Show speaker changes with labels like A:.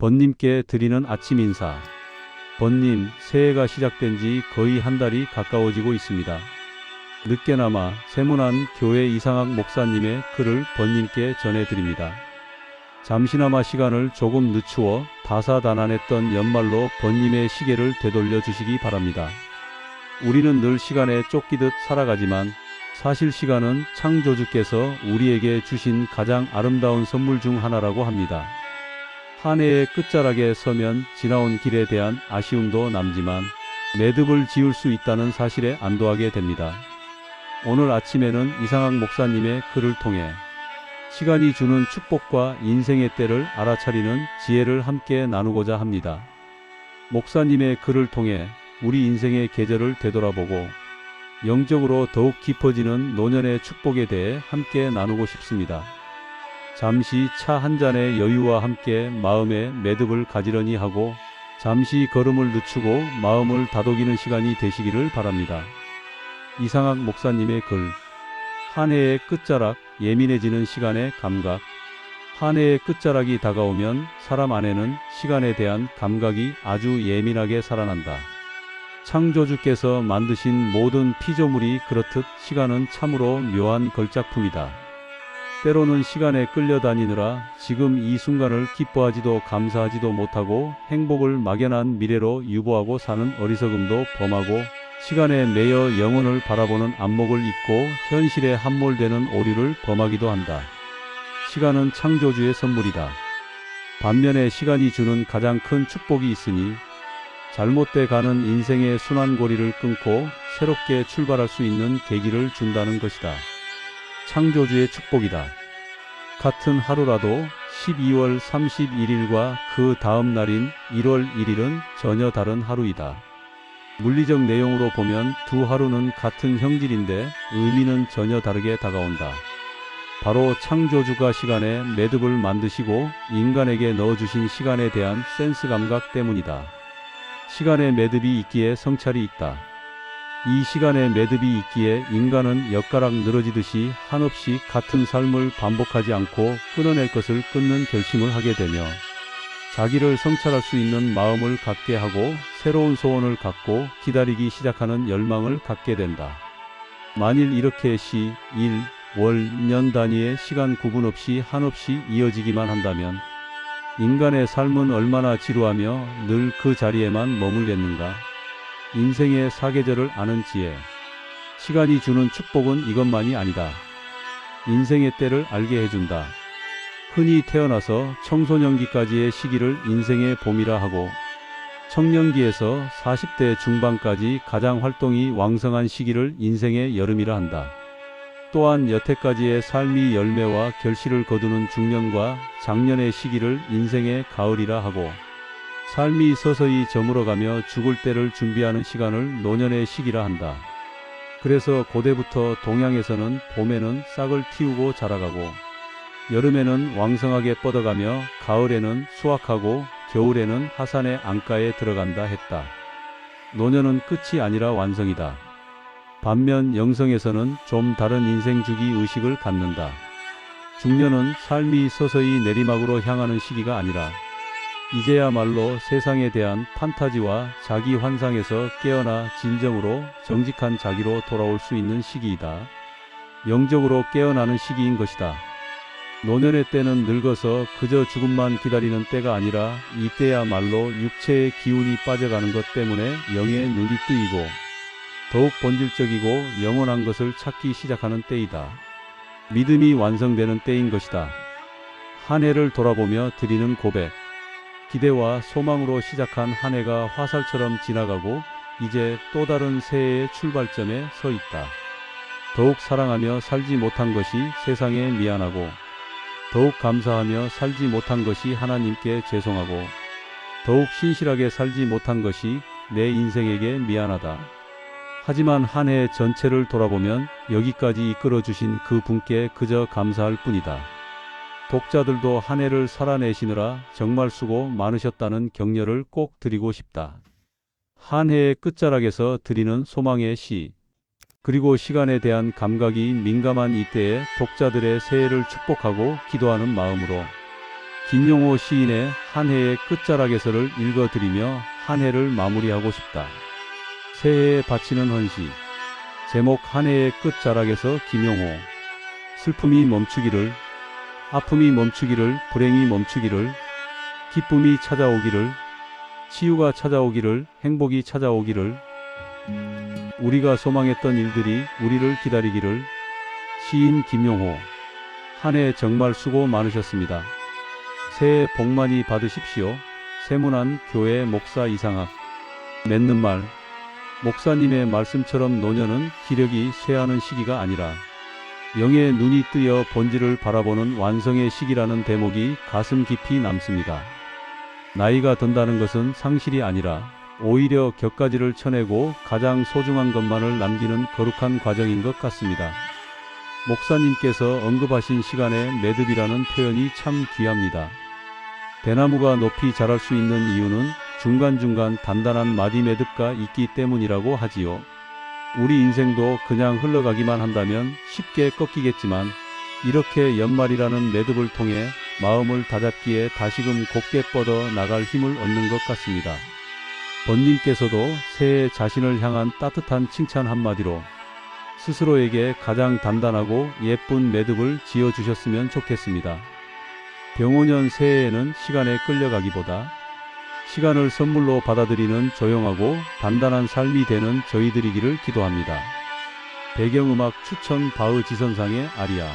A: 번님께 드리는 아침 인사. 번님, 새해가 시작된 지 거의 한 달이 가까워지고 있습니다. 늦게나마 세문안 교회 이상학 목사님의 글을 번님께 전해드립니다. 잠시나마 시간을 조금 늦추어 다사다난했던 연말로 번님의 시계를 되돌려 주시기 바랍니다. 우리는 늘 시간에 쫓기듯 살아가지만 사실 시간은 창조주께서 우리에게 주신 가장 아름다운 선물 중 하나라고 합니다. 한 해의 끝자락에 서면 지나온 길에 대한 아쉬움도 남지만 매듭을 지을 수 있다는 사실에 안도하게 됩니다. 오늘 아침에는 이상학 목사님의 글을 통해 시간이 주는 축복과 인생의 때를 알아차리는 지혜를 함께 나누고자 합니다. 목사님의 글을 통해 우리 인생의 계절을 되돌아보고 영적으로 더욱 깊어지는 노년의 축복에 대해 함께 나누고 싶습니다. 잠시 차 한 잔의 여유와 함께 마음의 매듭을 가지런히 하고 잠시 걸음을 늦추고 마음을 다독이는 시간이 되시기를 바랍니다. 이상학 목사님의 글 한 해의 끝자락 예민해지는 시간의 감각 한 해의 끝자락이 다가오면 사람 안에는 시간에 대한 감각이 아주 예민하게 살아난다. 창조주께서 만드신 모든 피조물이 그렇듯 시간은 참으로 묘한 걸작품이다. 때로는 시간에 끌려다니느라 지금 이 순간을 기뻐하지도 감사하지도 못하고 행복을 막연한 미래로 유보하고 사는 어리석음도 범하고 시간에 매여 영혼을 바라보는 안목을 잊고 현실에 함몰되는 오류를 범하기도 한다. 시간은 창조주의 선물이다. 반면에 시간이 주는 가장 큰 축복이 있으니 잘못돼 가는 인생의 순환고리를 끊고 새롭게 출발할 수 있는 계기를 준다는 것이다. 창조주의 축복이다. 같은 하루라도 12월 31일과 그 다음 날인 1월 1일은 전혀 다른 하루이다. 물리적 내용으로 보면 두 하루는 같은 형질인데 의미는 전혀 다르게 다가온다. 바로 창조주가 시간에 매듭을 만드시고 인간에게 넣어주신 시간에 대한 센스 감각 때문이다. 시간의 매듭이 있기에 성찰이 있다. 이 시간의 매듭이 있기에 인간은 엿가락 늘어지듯이 한없이 같은 삶을 반복하지 않고 끊어낼 것을 끊는 결심을 하게 되며 자기를 성찰할 수 있는 마음을 갖게 하고 새로운 소원을 갖고 기다리기 시작하는 열망을 갖게 된다. 만일 이렇게 시, 일, 월, 년 단위의 시간 구분 없이 한없이 이어지기만 한다면 인간의 삶은 얼마나 지루하며 늘 그 자리에만 머물겠는가? 인생의 사계절을 아는 지혜. 시간이 주는 축복은 이것만이 아니다. 인생의 때를 알게 해준다. 흔히 태어나서 청소년기까지의 시기를 인생의 봄이라 하고 청년기에서 40대 중반까지 가장 활동이 왕성한 시기를 인생의 여름이라 한다. 또한 여태까지의 삶이 열매와 결실을 거두는 중년과 장년의 시기를 인생의 가을이라 하고 삶이 서서히 저물어가며 죽을 때를 준비하는 시간을 노년의 시기라 한다. 그래서 고대부터 동양에서는 봄에는 싹을 틔우고 자라가고 여름에는 왕성하게 뻗어가며 가을에는 수확하고 겨울에는 하산의 안가에 들어간다 했다. 노년은 끝이 아니라 완성이다. 반면 영성에서는 좀 다른 인생 주기 의식을 갖는다. 중년은 삶이 서서히 내리막으로 향하는 시기가 아니라 이제야말로 세상에 대한 판타지와 자기 환상에서 깨어나 진정으로 정직한 자기로 돌아올 수 있는 시기이다. 영적으로 깨어나는 시기인 것이다. 노년의 때는 늙어서 그저 죽음만 기다리는 때가 아니라 이때야말로 육체의 기운이 빠져가는 것 때문에 영의 눈이 뜨이고 더욱 본질적이고 영원한 것을 찾기 시작하는 때이다. 믿음이 완성되는 때인 것이다. 한 해를 돌아보며 드리는 고백. 기대와 소망으로 시작한 한 해가 화살처럼 지나가고 이제 또 다른 새해의 출발점에 서 있다. 더욱 사랑하며 살지 못한 것이 세상에 미안하고 더욱 감사하며 살지 못한 것이 하나님께 죄송하고 더욱 신실하게 살지 못한 것이 내 인생에게 미안하다. 하지만 한 해 전체를 돌아보면 여기까지 이끌어 주신 그 분께 그저 감사할 뿐이다. 독자들도 한 해를 살아내시느라 정말 수고 많으셨다는 격려를 꼭 드리고 싶다. 한 해의 끝자락에서 드리는 소망의 시. 그리고 시간에 대한 감각이 민감한 이때에 독자들의 새해를 축복하고 기도하는 마음으로 김용호 시인의 한 해의 끝자락에서를 읽어드리며 한 해를 마무리하고 싶다. 새해에 바치는 헌시. 제목 한 해의 끝자락에서 김용호. 슬픔이 멈추기를, 아픔이 멈추기를, 불행이 멈추기를, 기쁨이 찾아오기를, 치유가 찾아오기를, 행복이 찾아오기를, 우리가 소망했던 일들이 우리를 기다리기를, 시인 김용호. 한 해 정말 수고 많으셨습니다. 새해 복 많이 받으십시오. 세문안 교회 목사 이상학. 맺는 말. 목사님의 말씀처럼 노년은 기력이 쇠하는 시기가 아니라 영의 눈이 뜨여 본질을 바라보는 완성의 시기라는 대목이 가슴 깊이 남습니다. 나이가 든다는 것은 상실이 아니라 오히려 격가지를 쳐내고 가장 소중한 것만을 남기는 거룩한 과정인 것 같습니다. 목사님께서 언급하신 시간의 매듭이라는 표현이 참 귀합니다. 대나무가 높이 자랄 수 있는 이유는 중간중간 단단한 마디 매듭가 있기 때문이라고 하지요. 우리 인생도 그냥 흘러가기만 한다면 쉽게 꺾이겠지만 이렇게 연말이라는 매듭을 통해 마음을 다잡기에 다시금 곧게 뻗어 나갈 힘을 얻는 것 같습니다. 번님께서도 새해 자신을 향한 따뜻한 칭찬 한마디로 스스로에게 가장 단단하고 예쁜 매듭을 지어주셨으면 좋겠습니다. 병오년 새해에는 시간에 끌려가기보다 시간을 선물로 받아들이는 조용하고 단단한 삶이 되는 저희들이기를 기도합니다. 배경음악 추천 바흐 지선상의 아리아